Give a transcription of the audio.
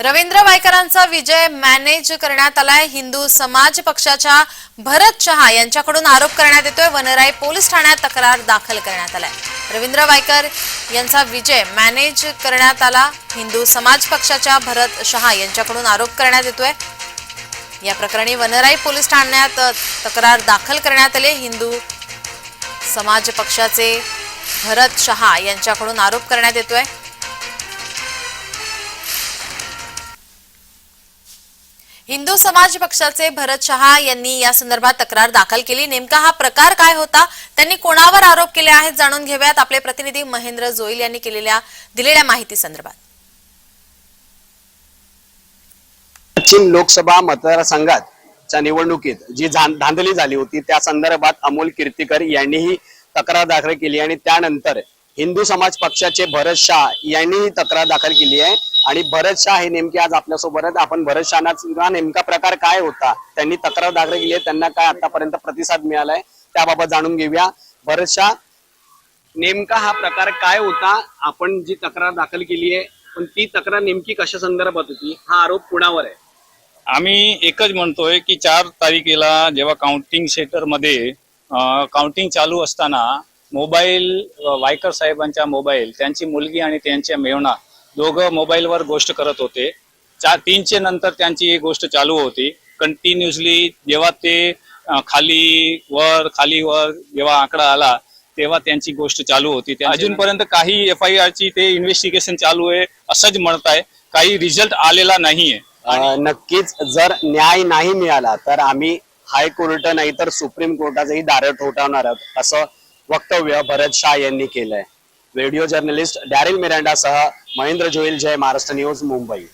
रवींद्र वायकरांचा विजय manage करण्यात आलाय. हिंदू समाज पक्षाच्या भरत शहा यांच्याकडून आरोप करण्यात येतोय. वनराई पोलीस ठाण्यात तक्रार दाखल करण्यात आलाय. रवींद्र वायकर यांचा विजय मॅनेज करण्यात आला. हिंदू समाज पक्षाच्या भरत शहा यांच्याकडून आरोप करण्यात येतोय. या प्रकरणी वनराई पोलीस ठाण्यात तक्रार दाखल करण्यात आली. हिंदू समाज पक्षाचे भरत शहा यांच्याकडून आरोप करण्यात येतोय. हिंदू समाज पक्षाचे भरत शहा यांनी या संदर्भात तक्रार दाखल केली. नेमका हा प्रकार काय होता? त्यांनी कोणावर आरोप केले आहेत जाणून घेऊयात. आपले प्रतिनिधी महेंद्र जोईल यांनी केलेल्या दिलेल्या माहिती संदर्भात. पश्चिम लोकसभा मतदारसंघाच्या निवडणुकीत जी धां- धांदली झाली होती त्या संदर्भात अमोल कीर्तीकर यांनीही तक्रार दाखल केली आणि त्यानंतर हिंदू समाज पक्षाचे भरत शाह यांनीही तक्रार दाखल केली आहे. आणि भरत शाह हे नेमके आज आपल्यासोबत आपण भरत शहाचा नेमका प्रकार काय होता? त्यांनी तक्रार दाखल केली आहे. त्यांना काय आतापर्यंत प्रतिसाद मिळालाय? त्याबाबत जाणून घेऊया. भरत शाह नेमका हा प्रकार काय होता? आपण जी तक्रार दाखल केली आहे पण ती तक्रार नेमकी कशा संदर्भात होती? हा आरोप कुणावर आहे? आम्ही एकच म्हणतोय की चार तारखेला जेव्हा काउंटिंग सेंटरमध्ये काउंटिंग चालू असताना मोबाईल वायकर साहेबांचा मोबाईल त्यांची मुलगी आणि त्यांच्या मेवणा दोघं मोबाईलवर गोष्ट करत होते. चार तीनचे नंतर त्यांची ही गोष्ट चालू होती. कंटिन्युअसली जेव्हा ते खाली वर खाली वर जेव्हा आकडा आला तेव्हा त्यांची गोष्ट चालू होती. ते अजूनपर्यंत काही एफ आय आरची ते इन्व्हेस्टिगेशन चालू आहे असंच म्हणत आहे काही रिझल्ट आलेला नाहीये. नक्कीच जर न्याय नाही मिळाला तर आम्ही हायकोर्ट नाही तर सुप्रीम कोर्टाचंही दार ठोठावणार आहोत असं वक्तव्य भरत शाह यांनी केलंय. व्हिडिओ जर्नलिस्ट डॅरिल मिरांडासह महेंद्र जोईल जय महाराष्ट्र न्यूज मुंबई.